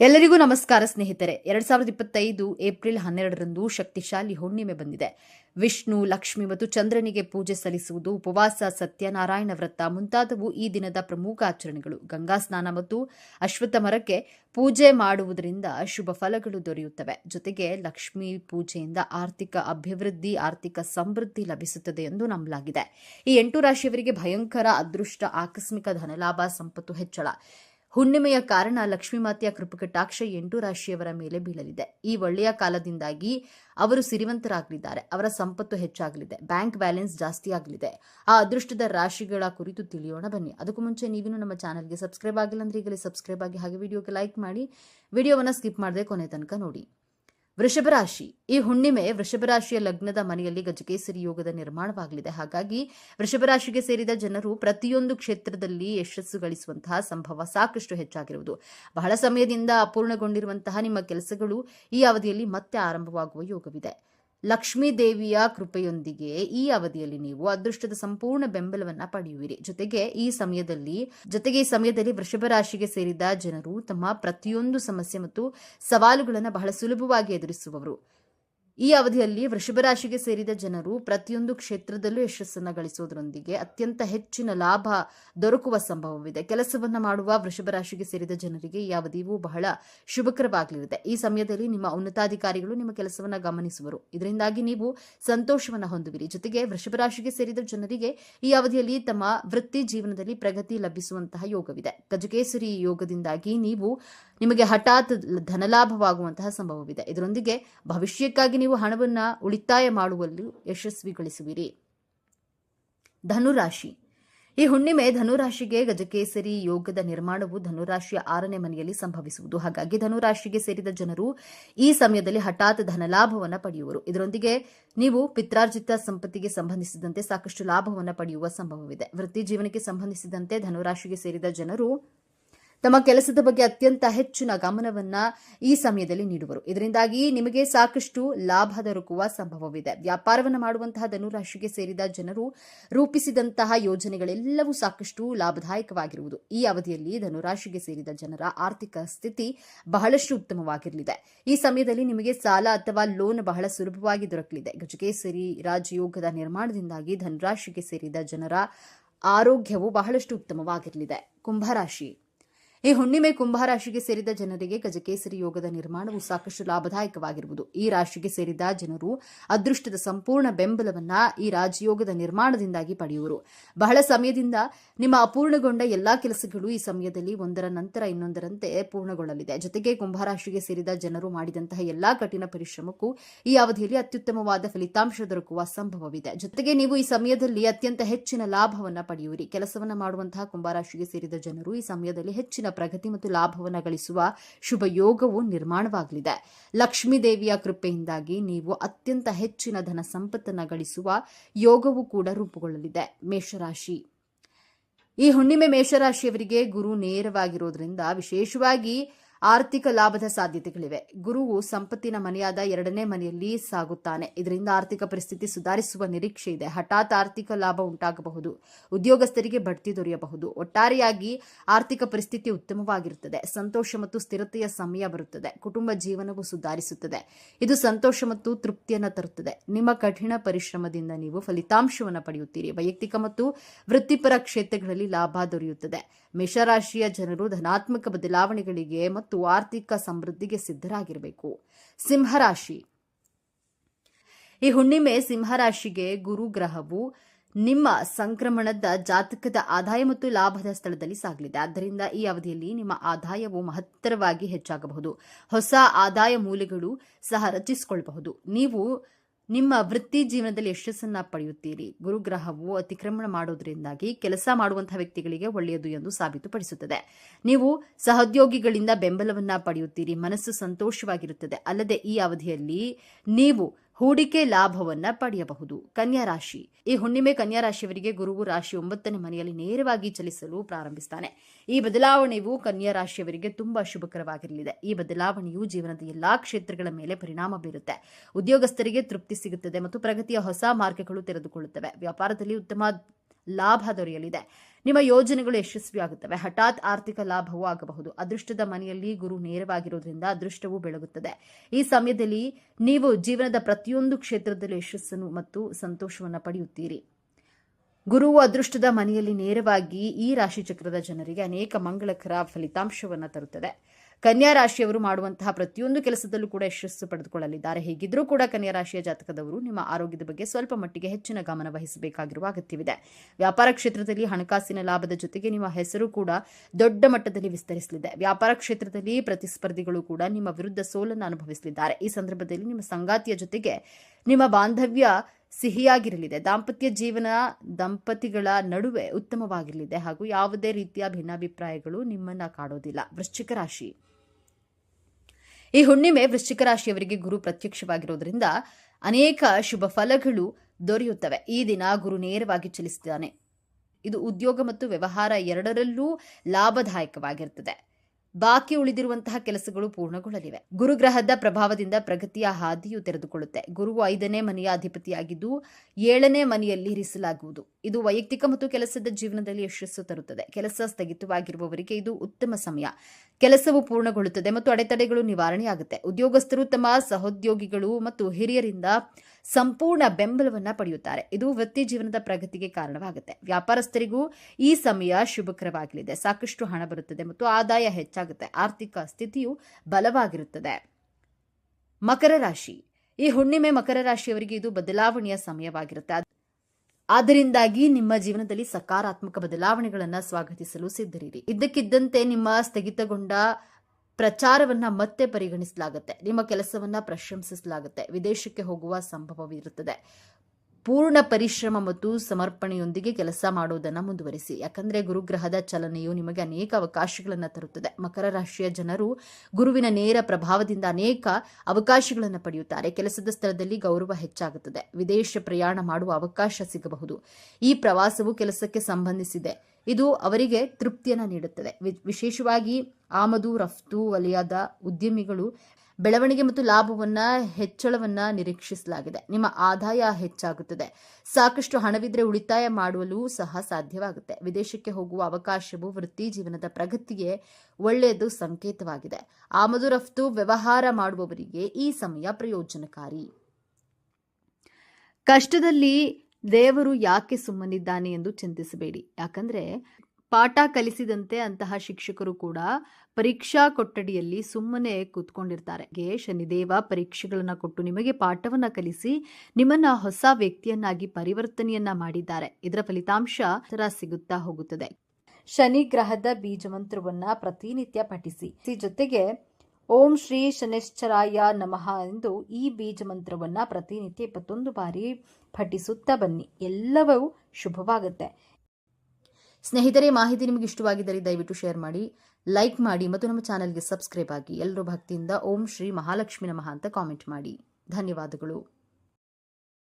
ಎಲ್ಲರಿಗೂ ನಮಸ್ಕಾರ ಸ್ನೇಹಿತರೆ. ಎರಡ್ ಸಾವಿರದ ಇಪ್ಪತ್ತೈದು ಏಪ್ರಿಲ್ ಹನ್ನೆರಡರಂದು ಶಕ್ತಿಶಾಲಿ ಹುಣ್ಣಿಮೆ ಬಂದಿದೆ. ವಿಷ್ಣು, ಲಕ್ಷ್ಮಿ ಮತ್ತು ಚಂದ್ರನಿಗೆ ಪೂಜೆ ಸಲ್ಲಿಸುವುದು, ಉಪವಾಸ, ಸತ್ಯನಾರಾಯಣ ವ್ರತ ಮುಂತಾದವು ಈ ದಿನದ ಪ್ರಮುಖ ಆಚರಣೆಗಳು. ಗಂಗಾ ಸ್ನಾನ ಮತ್ತು ಅಶ್ವತ್ಥ ಮರಕ್ಕೆ ಪೂಜೆ ಮಾಡುವುದರಿಂದ ಶುಭ ಫಲಗಳು ದೊರೆಯುತ್ತವೆ. ಜೊತೆಗೆ ಲಕ್ಷ್ಮೀ ಪೂಜೆಯಿಂದ ಆರ್ಥಿಕ ಅಭಿವೃದ್ಧಿ, ಆರ್ಥಿಕ ಸಮೃದ್ಧಿ ಲಭಿಸುತ್ತದೆ ಎಂದು ನಂಬಲಾಗಿದೆ. ಈ ಎಂಟು ರಾಶಿಯವರಿಗೆ ಭಯಂಕರ ಅದೃಷ್ಟ, ಆಕಸ್ಮಿಕ ಧನಲಾಭ, ಸಂಪತ್ತು ಹೆಚ್ಚಳ. ಹುಣ್ಣಿಮೆಯ ಕಾರಣ ಲಕ್ಷ್ಮೀಮಾತೆಯ ಕೃಪಕಟಾಕ್ಷ ಎಂಟು ರಾಶಿಯವರ ಮೇಲೆ ಬೀಳಲಿದೆ. ಈ ಒಳ್ಳೆಯ ಕಾಲದಿಂದಾಗಿ ಅವರು ಸಿರಿವಂತರಾಗಲಿದ್ದಾರೆ. ಅವರ ಸಂಪತ್ತು ಹೆಚ್ಚಾಗಲಿದೆ. ಬ್ಯಾಂಕ್ ಬ್ಯಾಲೆನ್ಸ್ ಜಾಸ್ತಿ ಆಗಲಿದೆ. ಆ ಅದೃಷ್ಟದ ರಾಶಿಗಳ ಕುರಿತು ತಿಳಿಯೋಣ. ಬನ್ನಿ. ಅದಕ್ಕೂ ಮುಂಚೆ ನೀವಿನ್ನೂ ನಮ್ಮ ಚಾನಲ್ಗೆ ಸಬ್ಸ್ಕ್ರೈಬ್ ಆಗಿಲ್ಲ ಅಂದ್ರೆ ಈಗಲೇ ಸಬ್ಸ್ಕ್ರೈಬ್ ಆಗಿ ಹಾಗೆ ವಿಡಿಯೋಗೆ ಲೈಕ್ ಮಾಡಿ. ವಿಡಿಯೋವನ್ನು ಸ್ಕಿಪ್ ಮಾಡದೆ ಕೊನೆ ತನಕ ನೋಡಿ. ವೃಷಭ ರಾಶಿ ಈ ಹುಣ್ಣಿಮೆ ವೃಷಭ ರಾಶಿಯ ಲಗ್ನದ ಮನೆಯಲ್ಲಿ ಗಜಕೇಸರಿ ಯೋಗದ ನಿರ್ಮಾಣವಾಗಲಿದೆ. ಹಾಗಾಗಿ ವೃಷಭ ರಾಶಿಗೆ ಸೇರಿದ ಜನರು ಪ್ರತಿಯೊಂದು ಕ್ಷೇತ್ರದಲ್ಲಿ ಯಶಸ್ಸು ಗಳಿಸುವಂತಹ ಸಂಭವ ಸಾಕಷ್ಟು ಹೆಚ್ಚಾಗಿರುವುದು. ಬಹಳ ಸಮಯದಿಂದ ಅಪೂರ್ಣಗೊಂಡಿರುವಂತಹ ನಿಮ್ಮ ಕೆಲಸಗಳು ಈ ಅವಧಿಯಲ್ಲಿ ಮತ್ತೆ ಆರಂಭವಾಗುವ ಯೋಗವಿದೆ. ಲಕ್ಷ್ಮೀ ದೇವಿಯ ಕೃಪೆಯೊಂದಿಗೆ ಈ ಅವಧಿಯಲ್ಲಿ ನೀವು ಅದೃಷ್ಟದ ಸಂಪೂರ್ಣ ಬೆಂಬಲವನ್ನ ಪಡೆಯುವಿರಿ. ಜೊತೆಗೆ ಈ ಸಮಯದಲ್ಲಿ, ಜೊತೆಗೆ ಈ ಸಮಯದಲ್ಲಿ ವೃಷಭ ರಾಶಿಗೆ ಸೇರಿದ ಜನರು ತಮ್ಮ ಪ್ರತಿಯೊಂದು ಸಮಸ್ಯೆ ಮತ್ತು ಸವಾಲುಗಳನ್ನು ಬಹಳ ಸುಲಭವಾಗಿ ಎದುರಿಸುವವರು. ಈ ಅವಧಿಯಲ್ಲಿ ವೃಷಭ ರಾಶಿಗೆ ಸೇರಿದ ಜನರು ಪ್ರತಿಯೊಂದು ಕ್ಷೇತ್ರದಲ್ಲೂ ಯಶಸ್ಸನ್ನು ಗಳಿಸುವುದರೊಂದಿಗೆ ಅತ್ಯಂತ ಹೆಚ್ಚಿನ ಲಾಭ ದೊರಕುವ ಸಂಭವವಿದೆ. ಕೆಲಸವನ್ನು ಮಾಡುವ ವೃಷಭ ರಾಶಿಗೆ ಸೇರಿದ ಜನರಿಗೆ ಈ ಅವಧಿಯು ಬಹಳ ಶುಭಕರವಾಗಲಿದೆ ಈ ಸಮಯದಲ್ಲಿ ನಿಮ್ಮ ಉನ್ನತಾಧಿಕಾರಿಗಳು ನಿಮ್ಮ ಕೆಲಸವನ್ನು ಗಮನಿಸುವರು. ಇದರಿಂದಾಗಿ ನೀವು ಸಂತೋಷವನ್ನ ಹೊಂದುವಿರಿ. ಜೊತೆಗೆ ವೃಷಭ ರಾಶಿಗೆ ಸೇರಿದ ಜನರಿಗೆ ಈ ಅವಧಿಯಲ್ಲಿ ತಮ್ಮ ವೃತ್ತಿ ಜೀವನದಲ್ಲಿ ಪ್ರಗತಿ ಲಭಿಸುವಂತಹ ಯೋಗವಿದೆ. ಗಜಕೇಸರಿ ಯೋಗದಿಂದಾಗಿ ನೀವು ನಿಮಗೆ ಹಠಾತ್ ಧನಲಾಭವಾಗುವಂತಹ ಸಂಭವವಿದೆ. ಇದರೊಂದಿಗೆ ಭವಿಷ್ಯಕ್ಕಾಗಿ ನೀವು ಹಣವನ್ನು ಉಳಿತಾಯ ಮಾಡುವಲ್ಲಿ ಯಶಸ್ವಿ ಗಳಿಸುವಿರಿ ಧನುರಾಶಿ. ಈ ಹುಣ್ಣಿಮೆ ಧನುರಾಶಿಗೆ ಗಜಕೇಸರಿ ಯೋಗದ ನಿರ್ಮಾಣವು ಧನುರಾಶಿಯ ಆರನೇ ಮನೆಯಲ್ಲಿ ಸಂಭವಿಸುವುದು. ಹಾಗಾಗಿ ಧನುರಾಶಿಗೆ ಸೇರಿದ ಜನರು ಈ ಸಮಯದಲ್ಲಿ ಹಠಾತ್ ಧನಲಾಭವನ್ನು ಪಡೆಯುವರು. ಇದರೊಂದಿಗೆ ನೀವು ಪಿತ್ರಾರ್ಜಿತ ಸಂಪತ್ತಿಗೆ ಸಂಬಂಧಿಸಿದಂತೆ ಸಾಕಷ್ಟು ಲಾಭವನ್ನು ಪಡೆಯುವ ಸಂಭವವಿದೆ. ವೃತ್ತಿ ಜೀವನಕ್ಕೆ ಸಂಬಂಧಿಸಿದಂತೆ ಧನುರಾಶಿಗೆ ಸೇರಿದ ಜನರು ತಮ್ಮ ಕೆಲಸದ ಬಗ್ಗೆ ಅತ್ಯಂತ ಹೆಚ್ಚಿನ ಗಮನವನ್ನ ಈ ಸಮಯದಲ್ಲಿ ನೀಡುವರು. ಇದರಿಂದಾಗಿ ನಿಮಗೆ ಸಾಕಷ್ಟು ಲಾಭ ದೊರಕುವ ಸಂಭವವಿದೆ. ವ್ಯಾಪಾರವನ್ನು ಮಾಡುವಂತಹ ಧನುರಾಶಿಗೆ ಸೇರಿದ ಜನರು ರೂಪಿಸಿದಂತಹ ಯೋಜನೆಗಳೆಲ್ಲವೂ ಸಾಕಷ್ಟು ಲಾಭದಾಯಕವಾಗಿರುವುದು. ಈ ಅವಧಿಯಲ್ಲಿ ಧನುರಾಶಿಗೆ ಸೇರಿದ ಜನರ ಆರ್ಥಿಕ ಸ್ಥಿತಿ ಬಹಳಷ್ಟು ಉತ್ತಮವಾಗಿರಲಿದೆ. ಈ ಸಮಯದಲ್ಲಿ ನಿಮಗೆ ಸಾಲ ಅಥವಾ ಲೋನ್ ಬಹಳ ಸುಲಭವಾಗಿ ದೊರಕಲಿದೆ. ಗಜಕೇಸರಿ ರಾಜಯೋಗದ ನಿರ್ಮಾಣದಿಂದಾಗಿ ಧನುರಾಶಿಗೆ ಸೇರಿದ ಜನರ ಆರೋಗ್ಯವು ಬಹಳಷ್ಟು ಉತ್ತಮವಾಗಿರಲಿದೆ. ಕುಂಭರಾಶಿ ಈ ಹುಣ್ಣಿಮೆ ಕುಂಭ ರಾಶಿಗೆ ಸೇರಿದ ಜನರಿಗೆ ಗಜಕೇಸರಿ ಯೋಗದ ನಿರ್ಮಾಣವು ಸಾಕಷ್ಟು ಲಾಭದಾಯಕವಾಗಿರುವುದು. ಈ ರಾಶಿಗೆ ಸೇರಿದ ಜನರು ಅದೃಷ್ಟದ ಸಂಪೂರ್ಣ ಬೆಂಬಲವನ್ನ ಈ ರಾಜಯೋಗದ ನಿರ್ಮಾಣದಿಂದಾಗಿ ಪಡೆಯುವರು. ಬಹಳ ಸಮಯದಿಂದ ನಿಮ್ಮ ಅಪೂರ್ಣಗೊಂಡ ಎಲ್ಲಾ ಕೆಲಸಗಳು ಈ ಸಮಯದಲ್ಲಿ ಒಂದರ ನಂತರ ಇನ್ನೊಂದರಂತೆ ಪೂರ್ಣಗೊಳ್ಳಲಿದೆ. ಜೊತೆಗೆ ಕುಂಭರಾಶಿಗೆ ಸೇರಿದ ಜನರು ಮಾಡಿದಂತಹ ಎಲ್ಲಾ ಕಠಿಣ ಪರಿಶ್ರಮಕ್ಕೂ ಈ ಅವಧಿಯಲ್ಲಿ ಅತ್ಯುತ್ತಮವಾದ ಫಲಿತಾಂಶ ದೊರಕುವ ಸಂಭವವಿದೆ. ಜೊತೆಗೆ ನೀವು ಈ ಸಮಯದಲ್ಲಿ ಅತ್ಯಂತ ಹೆಚ್ಚಿನ ಲಾಭವನ್ನ ಪಡೆಯುವಿರಿ. ಕೆಲಸವನ್ನ ಮಾಡುವಂತಹ ಕುಂಭರಾಶಿಗೆ ಸೇರಿದ ಜನರು ಈ ಸಮಯದಲ್ಲಿ ಹೆಚ್ಚಿನ ಪ್ರಗತಿ ಮತ್ತು ಲಾಭವನ್ನು ಗಳಿಸುವ ಶುಭ ಯೋಗವು ನಿರ್ಮಾಣವಾಗಲಿದೆ. ಲಕ್ಷ್ಮೀ ದೇವಿಯ ಕೃಪೆಯಿಂದಾಗಿ ನೀವು ಅತ್ಯಂತ ಹೆಚ್ಚಿನ ಧನ ಸಂಪತ್ತನ್ನು ಗಳಿಸುವ ಯೋಗವು ಕೂಡ ರೂಪುಗೊಳ್ಳಲಿದೆ. ಮೇಷರಾಶಿ. ಈ ಹುಣ್ಣಿಮೆ ಮೇಷರಾಶಿಯವರಿಗೆ ಗುರು ನೇರವಾಗಿರೋದ್ರಿಂದ ವಿಶೇಷವಾಗಿ ಆರ್ಥಿಕ ಲಾಭದ ಸಾಧ್ಯತೆಗಳಿವೆ. ಗುರುವು ಸಂಪತ್ತಿನ ಮನೆಯಾದ ಎರಡನೇ ಮನೆಯಲ್ಲಿ ಸಾಗುತ್ತಾನೆ. ಇದರಿಂದ ಆರ್ಥಿಕ ಪರಿಸ್ಥಿತಿ ಸುಧಾರಿಸುವ ನಿರೀಕ್ಷೆ ಇದೆ. ಹಠಾತ್ ಆರ್ಥಿಕ ಲಾಭ ಉಂಟಾಗಬಹುದು. ಉದ್ಯೋಗಸ್ಥರಿಗೆ ಬಡ್ತಿ ದೊರೆಯಬಹುದು. ಒಟ್ಟಾರೆಯಾಗಿ ಆರ್ಥಿಕ ಪರಿಸ್ಥಿತಿ ಉತ್ತಮವಾಗಿರುತ್ತದೆ. ಸಂತೋಷ ಮತ್ತು ಸ್ಥಿರತೆಯ ಸಮಯ ಬರುತ್ತದೆ. ಕುಟುಂಬ ಜೀವನವು ಸುಧಾರಿಸುತ್ತದೆ. ಇದು ಸಂತೋಷ ಮತ್ತು ತೃಪ್ತಿಯನ್ನು ತರುತ್ತದೆ. ನಿಮ್ಮ ಕಠಿಣ ಪರಿಶ್ರಮದಿಂದ ನೀವು ಫಲಿತಾಂಶವನ್ನು ಪಡೆಯುತ್ತೀರಿ. ವೈಯಕ್ತಿಕ ಮತ್ತು ವೃತ್ತಿಪರ ಕ್ಷೇತ್ರಗಳಲ್ಲಿ ಲಾಭ ದೊರೆಯುತ್ತದೆ. ಮೇಷರಾಶಿಯ ಜನರು ಧನಾತ್ಮಕ ಬದಲಾವಣೆಗಳಿಗೆ ಆರ್ಥಿಕ ಸಮೃದ್ಧಿಗೆ ಸಿದ್ಧರಾಗಿರಬೇಕು. ಸಿಂಹರಾಶಿ. ಈ ಹುಣ್ಣಿಮೆ ಸಿಂಹರಾಶಿಗೆ ಗುರು ಗ್ರಹವು ನಿಮ್ಮ ಸಂಕ್ರಮಣದ ಜಾತಕದ ಆದಾಯ ಮತ್ತು ಲಾಭದ ಸ್ಥಳದಲ್ಲಿ ಸಾಗಲಿದೆ. ಆದ್ದರಿಂದ ಈ ಅವಧಿಯಲ್ಲಿ ನಿಮ್ಮ ಆದಾಯವು ಮಹತ್ತರವಾಗಿ ಹೆಚ್ಚಾಗಬಹುದು. ಹೊಸ ಆದಾಯ ಮೂಲಗಳು ಸಹ ರಚಿಸಿಕೊಳ್ಳಬಹುದು. ನೀವು ನಿಮ್ಮ ವೃತ್ತಿ ಜೀವನದಲ್ಲಿ ಯಶಸ್ಸನ್ನ ಪಡೆಯುತ್ತೀರಿ. ಗುರುಗ್ರಹವು ಅತಿಕ್ರಮಣ ಮಾಡೋದ್ರಿಂದಾಗಿ ಕೆಲಸ ಮಾಡುವಂತಹ ವ್ಯಕ್ತಿಗಳಿಗೆ ಒಳ್ಳೆಯದು ಎಂದು ಸಾಬೀತುಪಡಿಸುತ್ತದೆ. ನೀವು ಸಹೋದ್ಯೋಗಿಗಳಿಂದ ಬೆಂಬಲವನ್ನ ಪಡೆಯುತ್ತೀರಿ. ಮನಸ್ಸು ಸಂತೋಷವಾಗಿರುತ್ತದೆ. ಅಲ್ಲದೆ ಈ ಅವಧಿಯಲ್ಲಿ ನೀವು ಹೂಡಿಕೆ ಲಾಭವನ್ನ ಪಡೆಯಬಹುದು. ಕನ್ಯಾ ರಾಶಿ. ಈ ಹುಣ್ಣಿಮೆ ಕನ್ಯಾ ರಾಶಿಯವರಿಗೆ ಗುರುವು ರಾಶಿ ಒಂಬತ್ತನೇ ಮನೆಯಲ್ಲಿ ನೇರವಾಗಿ ಚಲಿಸಲು ಪ್ರಾರಂಭಿಸ್ತಾನೆ. ಈ ಬದಲಾವಣೆಯು ಕನ್ಯಾ ರಾಶಿಯವರಿಗೆ ತುಂಬಾ ಶುಭಕರವಾಗಿರಲಿದೆ. ಈ ಬದಲಾವಣೆಯು ಜೀವನದ ಎಲ್ಲಾ ಕ್ಷೇತ್ರಗಳ ಮೇಲೆ ಪರಿಣಾಮ ಬೀರುತ್ತೆ. ಉದ್ಯೋಗಸ್ಥರಿಗೆ ತೃಪ್ತಿ ಸಿಗುತ್ತದೆ ಮತ್ತು ಪ್ರಗತಿಯ ಹೊಸ ಮಾರ್ಗಗಳು ತೆರೆದುಕೊಳ್ಳುತ್ತವೆ. ವ್ಯಾಪಾರದಲ್ಲಿ ಉತ್ತಮ ಲಾಭ ದೊರೆಯಲಿದೆ. ನಿಮ್ಮ ಯೋಜನೆಗಳು ಯಶಸ್ವಿಯಾಗುತ್ತವೆ. ಹಠಾತ್ ಆರ್ಥಿಕ ಲಾಭವೂ ಆಗಬಹುದು. ಅದೃಷ್ಟದ ಮನೆಯಲ್ಲಿ ಗುರು ನೇರವಾಗಿರುವುದರಿಂದ ಅದೃಷ್ಟವೂ ಬೆಳಗುತ್ತದೆ. ಈ ಸಮಯದಲ್ಲಿ ನೀವು ಜೀವನದ ಪ್ರತಿಯೊಂದು ಕ್ಷೇತ್ರದಲ್ಲೂ ಯಶಸ್ಸನ್ನು ಮತ್ತು ಸಂತೋಷವನ್ನು ಪಡೆಯುತ್ತೀರಿ. ಗುರುವು ಅದೃಷ್ಟದ ಮನೆಯಲ್ಲಿ ನೇರವಾಗಿ ಈ ರಾಶಿ ಚಕ್ರದ ಜನರಿಗೆ ಅನೇಕ ಮಂಗಳಕರ ಫಲಿತಾಂಶವನ್ನು ತರುತ್ತದೆ. ಕನ್ಯಾ ರಾಶಿಯವರು ಮಾಡುವಂತಹ ಪ್ರತಿಯೊಂದು ಕೆಲಸದಲ್ಲೂ ಕೂಡ ಯಶಸ್ಸು ಪಡೆದುಕೊಳ್ಳಲಿದ್ದಾರೆ. ಹೇಗಿದ್ರೂ ಕೂಡ ಕನ್ಯಾ ರಾಶಿಯ ಜಾತಕದವರು ನಿಮ್ಮ ಆರೋಗ್ಯದ ಬಗ್ಗೆ ಸ್ವಲ್ಪ ಮಟ್ಟಿಗೆ ಹೆಚ್ಚಿನ ಗಮನ ವಹಿಸಬೇಕಾಗಿರುವ ಅಗತ್ಯವಿದೆ. ವ್ಯಾಪಾರ ಕ್ಷೇತ್ರದಲ್ಲಿ ಹಣಕಾಸಿನ ಲಾಭದ ಜೊತೆಗೆ ನಿಮ್ಮ ಹೆಸರು ಕೂಡ ದೊಡ್ಡ ಮಟ್ಟದಲ್ಲಿ ವಿಸ್ತರಿಸಲಿದೆ. ವ್ಯಾಪಾರ ಕ್ಷೇತ್ರದಲ್ಲಿ ಪ್ರತಿಸ್ಪರ್ಧಿಗಳು ಕೂಡ ನಿಮ್ಮ ವಿರುದ್ಧ ಸೋಲನ್ನು ಅನುಭವಿಸಲಿದ್ದಾರೆ. ಈ ಸಂದರ್ಭದಲ್ಲಿ ನಿಮ್ಮ ಸಂಗಾತಿಯ ಜೊತೆಗೆ ನಿಮ್ಮ ಬಾಂಧವ್ಯ ಸಿಹಿಯಾಗಿರಲಿದೆ. ದಾಂಪತ್ಯ ಜೀವನ ದಂಪತಿಗಳ ನಡುವೆ ಉತ್ತಮವಾಗಿರಲಿದೆ ಹಾಗೂ ಯಾವುದೇ ರೀತಿಯ ಭಿನ್ನಾಭಿಪ್ರಾಯಗಳು ನಿಮ್ಮನ್ನ ಕಾಡೋದಿಲ್ಲ. ವೃಶ್ಚಿಕ ರಾಶಿ. ಈ ಹುಣ್ಣಿಮೆ ವೃಶ್ಚಿಕ ರಾಶಿಯವರಿಗೆ ಗುರು ಪ್ರತ್ಯಕ್ಷವಾಗಿರೋದ್ರಿಂದ ಅನೇಕ ಶುಭ ಫಲಗಳು ದೊರೆಯುತ್ತವೆ. ಈ ದಿನ ಗುರು ನೇರವಾಗಿ ಚಲಿಸಿದ್ದಾನೆ ಇದು ಉದ್ಯೋಗ ಮತ್ತು ವ್ಯವಹಾರ ಎರಡರಲ್ಲೂ ಲಾಭದಾಯಕವಾಗಿರುತ್ತದೆ ಬಾಕಿ ಉಳಿದಿರುವಂತಹ ಕೆಲಸಗಳು ಪೂರ್ಣಗೊಳ್ಳಲಿವೆ. ಗುರುಗ್ರಹದ ಪ್ರಭಾವದಿಂದ ಪ್ರಗತಿಯ ಹಾದಿಯು ತೆರೆದುಕೊಳ್ಳುತ್ತೆ. ಗುರುವು ಐದನೇ ಮನೆಯ ಅಧಿಪತಿಯಾಗಿದ್ದು ಏಳನೇ ಮನೆಯಲ್ಲಿ ಇರಿಸಲಾಗುವುದು. ಇದು ವೈಯಕ್ತಿಕ ಮತ್ತು ಕೆಲಸದ ಜೀವನದಲ್ಲಿ ಯಶಸ್ಸು ತರುತ್ತದೆ. ಕೆಲಸ ಸ್ಥಗಿತವಾಗಿರುವವರಿಗೆ ಇದು ಉತ್ತಮ ಸಮಯ. ಕೆಲಸವು ಪೂರ್ಣಗೊಳ್ಳುತ್ತದೆ ಮತ್ತು ಅಡೆತಡೆಗಳು ನಿವಾರಣೆಯಾಗುತ್ತೆ. ಉದ್ಯೋಗಸ್ಥರು ತಮ್ಮ ಸಹೋದ್ಯೋಗಿಗಳು ಮತ್ತು ಹಿರಿಯರಿಂದ ಸಂಪೂರ್ಣ ಬೆಂಬಲವನ್ನ ಪಡೆಯುತ್ತಾರೆ. ಇದು ವೃತ್ತಿ ಜೀವನದ ಪ್ರಗತಿಗೆ ಕಾರಣವಾಗುತ್ತೆ. ವ್ಯಾಪಾರಸ್ಥರಿಗೂ ಈ ಸಮಯ ಶುಭಕರವಾಗಲಿದೆ. ಸಾಕಷ್ಟು ಹಣ ಬರುತ್ತದೆ ಮತ್ತು ಆದಾಯ ಹೆಚ್ಚಾಗುತ್ತೆ. ಆರ್ಥಿಕ ಸ್ಥಿತಿಯು ಬಲವಾಗಿರುತ್ತದೆ. ಮಕರ ರಾಶಿ. ಈ ಹುಣ್ಣಿಮೆ ಮಕರ ರಾಶಿಯವರಿಗೆ ಇದು ಬದಲಾವಣೆಯ ಸಮಯವಾಗಿರುತ್ತೆ. ಆದ್- ಆದ್ದರಿಂದಾಗಿ ನಿಮ್ಮ ಜೀವನದಲ್ಲಿ ಸಕಾರಾತ್ಮಕ ಬದಲಾವಣೆಗಳನ್ನು ಸ್ವಾಗತಿಸಲು ಸಿದ್ಧರಿರಿ. ಇದ್ದಕ್ಕಿದ್ದಂತೆ ನಿಮ್ಮ ಸ್ಥಗಿತಗೊಂಡ ಪ್ರಚಾರವನ್ನ ಮತ್ತೆ ಪರಿಗಣಿಸಲಾಗುತ್ತೆ. ನಿಮ್ಮ ಕೆಲಸವನ್ನ ಪ್ರಶಂಸಿಸಲಾಗುತ್ತೆ. ವಿದೇಶಕ್ಕೆ ಹೋಗುವ ಸಂಭವವಿರುತ್ತದೆ. ಪೂರ್ಣ ಪರಿಶ್ರಮ ಮತ್ತು ಸಮರ್ಪಣೆಯೊಂದಿಗೆ ಕೆಲಸ ಮಾಡುವುದನ್ನು ಮುಂದುವರಿಸಿ. ಯಾಕಂದರೆ ಗುರುಗ್ರಹದ ಚಲನೆಯು ನಿಮಗೆ ಅನೇಕ ಅವಕಾಶಗಳನ್ನು ತರುತ್ತದೆ. ಮಕರ ರಾಶಿಯ ಜನರು ಗುರುವಿನ ನೇರ ಪ್ರಭಾವದಿಂದ ಅನೇಕ ಅವಕಾಶಗಳನ್ನು ಪಡೆಯುತ್ತಾರೆ. ಕೆಲಸದ ಸ್ಥಳದಲ್ಲಿ ಗೌರವ ಹೆಚ್ಚಾಗುತ್ತದೆ. ವಿದೇಶ ಪ್ರಯಾಣ ಮಾಡುವ ಅವಕಾಶ ಸಿಗಬಹುದು. ಈ ಪ್ರವಾಸವು ಕೆಲಸಕ್ಕೆ ಸಂಬಂಧಿಸಿದೆ. ಇದು ಅವರಿಗೆ ತೃಪ್ತಿಯನ್ನು ನೀಡುತ್ತದೆ. ವಿಶೇಷವಾಗಿ ಆಮದು, ರಫ್ತು, ವಲಯದ ಉದ್ಯಮಿಗಳು ಬೆಳವಣಿಗೆ ಮತ್ತು ಲಾಭವನ್ನು, ಹೆಚ್ಚಳವನ್ನು ನಿರೀಕ್ಷಿಸಲಾಗಿದೆ. ನಿಮ್ಮ ಆದಾಯ ಹೆಚ್ಚಾಗುತ್ತದೆ. ಸಾಕಷ್ಟು ಹಣವಿದ್ರೆ ಉಳಿತಾಯ ಮಾಡಲು ಸಹ ಸಾಧ್ಯವಾಗುತ್ತೆ. ವಿದೇಶಕ್ಕೆ ಹೋಗುವ ಅವಕಾಶವು ವೃತ್ತಿ ಜೀವನದ ಪ್ರಗತಿಗೆ ಒಳ್ಳೆಯದು ಸಂಕೇತವಾಗಿದೆ. ಆಮದು, ರಫ್ತು ವ್ಯವಹಾರ ಮಾಡುವವರಿಗೆ ಈ ಸಮಯ ಪ್ರಯೋಜನಕಾರಿ. ಕಷ್ಟದಲ್ಲಿ ದೇವರು ಯಾಕೆ ಸುಮ್ಮನಿದ್ದಾನೆ ಎಂದು ಚಿಂತಿಸಬೇಡಿ. ಯಾಕಂದ್ರೆ ಪಾಠ ಕಲಿಸಿದಂತೆ ಅಂತಹ ಶಿಕ್ಷಕರು ಕೂಡ ಪರೀಕ್ಷಾ ಕೊಠಡಿಯಲ್ಲಿ ಸುಮ್ಮನೆ ಕೂತ್ಕೊಂಡಿರ್ತಾರೆ. ಶನಿದೇವ ಪರೀಕ್ಷೆಗಳನ್ನ ಕೊಟ್ಟು ನಿಮಗೆ ಪಾಠವನ್ನ ಕಲಿಸಿ ನಿಮ್ಮನ್ನ ಹೊಸ ವ್ಯಕ್ತಿಯನ್ನಾಗಿ ಪರಿವರ್ತನೆಯನ್ನ ಮಾಡಿದ್ದಾರೆ. ಇದರ ಫಲಿತಾಂಶ ಸಿಗುತ್ತಾ ಹೋಗುತ್ತದೆ. ಶನಿ ಗ್ರಹದ ಬೀಜ ಮಂತ್ರವನ್ನ ಪ್ರತಿನಿತ್ಯ ಪಠಿಸಿ. ಜೊತೆಗೆ ಓಂ ಶ್ರೀ ಶನಿಶ್ಚರಾಯ ನಮಃ ಎಂದು ಈ ಬೀಜ ಮಂತ್ರವನ್ನ ಪ್ರತಿನಿತ್ಯ ಇಪ್ಪತ್ತೊಂದು ಬಾರಿ ಪಠಿಸುತ್ತಾ ಬನ್ನಿ. ಎಲ್ಲವೂ ಶುಭವಾಗುತ್ತೆ. ಸ್ನೇಹಿತರೆ, ಮಾಹಿತಿ ನಿಮಗೆ ಇಷ್ಟವಾಗಿದ್ದರೆ ದಯವಿಟ್ಟು ಶೇರ್ ಮಾಡಿ, ಲೈಕ್ ಮಾಡಿ ಮತ್ತು ನಮ್ಮ ಚಾನೆಲ್ಗೆ ಸಬ್ಸ್ಕ್ರೈಬ್ ಆಗಿ. ಎಲ್ಲರೂ ಭಕ್ತಿಯಿಂದ ಓಂ ಶ್ರೀ ಮಹಾಲಕ್ಷ್ಮಿ ನಮಃ ಅಂತ ಕಾಮೆಂಟ್ ಮಾಡಿ. ಧನ್ಯವಾದಗಳು.